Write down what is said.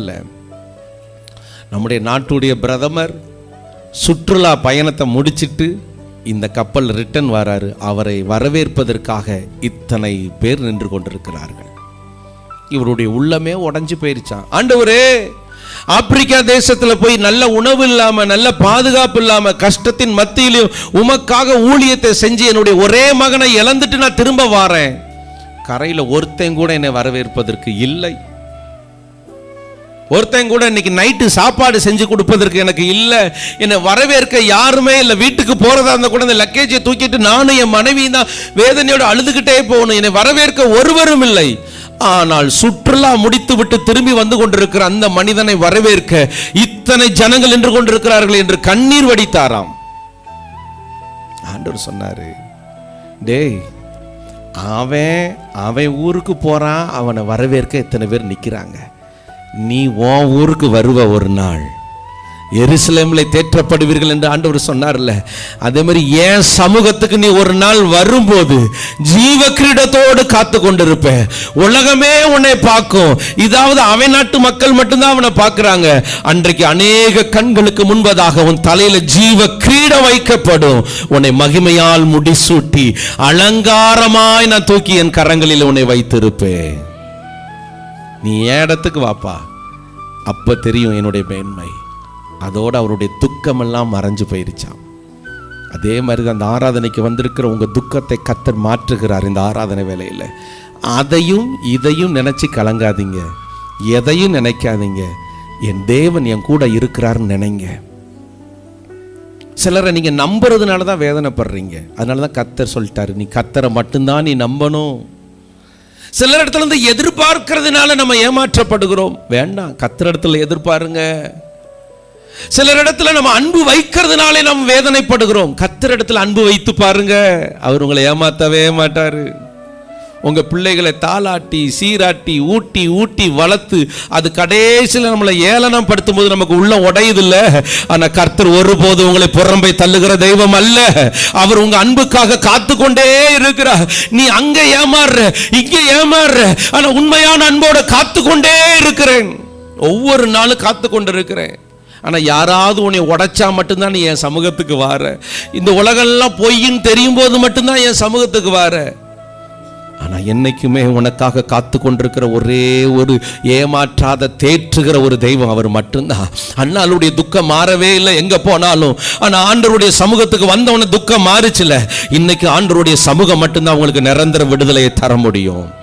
இல்லை. நம்முடைய நாட்டுடைய பிரதமர் சுற்றுலா பயணத்தை முடிச்சிட்டு இந்த கப்பல் ரிட்டர்ன் வராரு. அவரை வரவேற்பதற்காக இத்தனை பேர் நின்று கொண்டிருக்கிறார்கள். இவருடைய உள்ளமே உடைஞ்சு போயிருச்சான் ஆண்டவரே ஆப்பிரிக்கா தேசத்துல போய் நல்ல உணவு இல்லாம நல்ல பாதுகாப்பு இல்லாம கஷ்டத்தின் மத்தியிலும் உமக்காக ஊழியத்தை செஞ்சு என்னுடைய ஒரே மகனை இழந்துட்டு நான் திரும்ப வாரேன். கரையில ஒருத்தன் கூட என்னை வரவேற்பதற்கு இல்லை. ஒருத்தன் கூட இன்னைக்கு நைட்டு சாப்பாடு செஞ்சு கொடுப்பதற்கு எனக்கு இல்லை. என்னை வரவேற்க யாருமே இல்லை. வீட்டுக்கு போகிறதா இருந்தால் கூட இந்த லக்கேஜை தூக்கிட்டு நானும் என் மனைவி தான் வேதனையோடு அழுதுகிட்டே போகணும். என்னை வரவேற்க ஒருவரும் இல்லை. ஆனால் சுற்றுலா முடித்து விட்டு திரும்பி வந்து கொண்டிருக்கிற அந்த மனிதனை வரவேற்க இத்தனை ஜனங்கள் நின்று கொண்டிருக்கிறார்கள் என்று கண்ணீர் வடித்தாராம். ஆண்டவர் சொன்னாரு டேய் அவன் அவன் ஊருக்கு போறான். அவனை வரவேற்க இத்தனை பேர் நிற்கிறாங்க நீ உன் ஊருக்கு வருவ ஒரு நாள். எருசலேமில் தேற்றப்படுவீர்கள் என்று ஆண்டவர் சொன்னார்ல. அதே மாதிரி என் சமூகத்துக்கு நீ ஒரு நாள் வரும்போது ஜீவ கிரீடத்தோடு காத்து கொண்டிருப்ப உலகமே உன்னை பார்க்கும். இதாவது அவன் நாட்டு மக்கள் மட்டும்தான் அவனை பார்க்குறாங்க. அன்றைக்கு அநேக கண்களுக்கு முன்பதாக உன் தலையில் ஜீவ கிரீடம் வைக்கப்படும். உன்னை மகிமையால் முடிசூட்டி அலங்காரமாய் நான் தூக்கி என் கரங்களில் உன்னை வைத்திருப்பேன். நீ என் இடத்துக்கு வாப்பா? அப்போ தெரியும் என்னுடைய மேன்மை. அதோடு அவருடைய துக்கமெல்லாம் மறைஞ்சு போயிருச்சான் அதே மாதிரி தான் அந்த ஆராதனைக்கு வந்திருக்கிற உங்கள் துக்கத்தை கத்தர் மாற்றுகிறார் இந்த ஆராதனை வேலையில் அதையும் இதையும் நினச்சி கலங்காதீங்க. எதையும் நினைக்காதீங்க. என் தேவன் என் கூட இருக்கிறாருன்னு நினைங்க. சிலரை நீங்கள் நம்புறதுனால தான் வேதனைப்படுறீங்க. அதனால தான் கத்தர் சொல்லிட்டாரு நீ கத்தரை மட்டும்தான் நீ நம்பணும். சிலர் இடத்துல இருந்து எதிர்பார்க்கறதுனால நம்ம ஏமாற்றப்படுகிறோம். வேண்டாம் கத்துற இடத்துல எதிர்பாருங்க. சிலர் இடத்துல நம்ம அன்பு வைக்கிறதுனாலே நம்ம வேதனைப்படுகிறோம். கத்துற இடத்துல அன்பு வைத்து பாருங்க. அவர் உங்களை ஏமாத்தவே மாட்டாரு. உங்கள் பிள்ளைகளை தாளாட்டி சீராட்டி ஊட்டி ஊட்டி வளர்த்து அது கடைசியில் நம்மளை ஏளனம் படுத்தும் போது நமக்கு உள்ள உடையுதில்ல. ஆனால் கர்த்தர் ஒருபோது உங்களை புறம்பை தள்ளுகிற தெய்வம் அல்ல. அவர் உங்கள் அன்புக்காக காத்து கொண்டே இருக்கிறார். நீ அங்கே ஏமாறுற இங்கே ஏமாறுற. ஆனால் உண்மையான அன்போட காத்து கொண்டே இருக்கிறேன். ஒவ்வொரு நாளும் காத்து கொண்டு இருக்கிறேன் ஆனால் யாராவது உன்னை உடைச்சா மட்டும்தான் நீ என் சமூகத்துக்கு வார. இந்த உலகெல்லாம் பொய்ன்னு தெரியும் போது மட்டும்தான் என் சமூகத்துக்கு வார. ஆனால் என்னைக்குமே உனக்காக காத்து கொண்டிருக்கிற ஒரே ஒரு ஏமாற்றாத தேற்றுகிற ஒரு தெய்வம் அவர் மட்டும்தான். அண்ணாளுடைய துக்கம் மாறவே இல்லை எங்கே போனாலும். ஆனால் ஆண்டருடைய சமூகத்துக்கு வந்தவன துக்கம் மாறிச்சில்ல இன்னைக்கு ஆண்டருடைய சமூகம் மட்டும்தான் உங்களுக்கு நிரந்தர விடுதலையை தர முடியும்.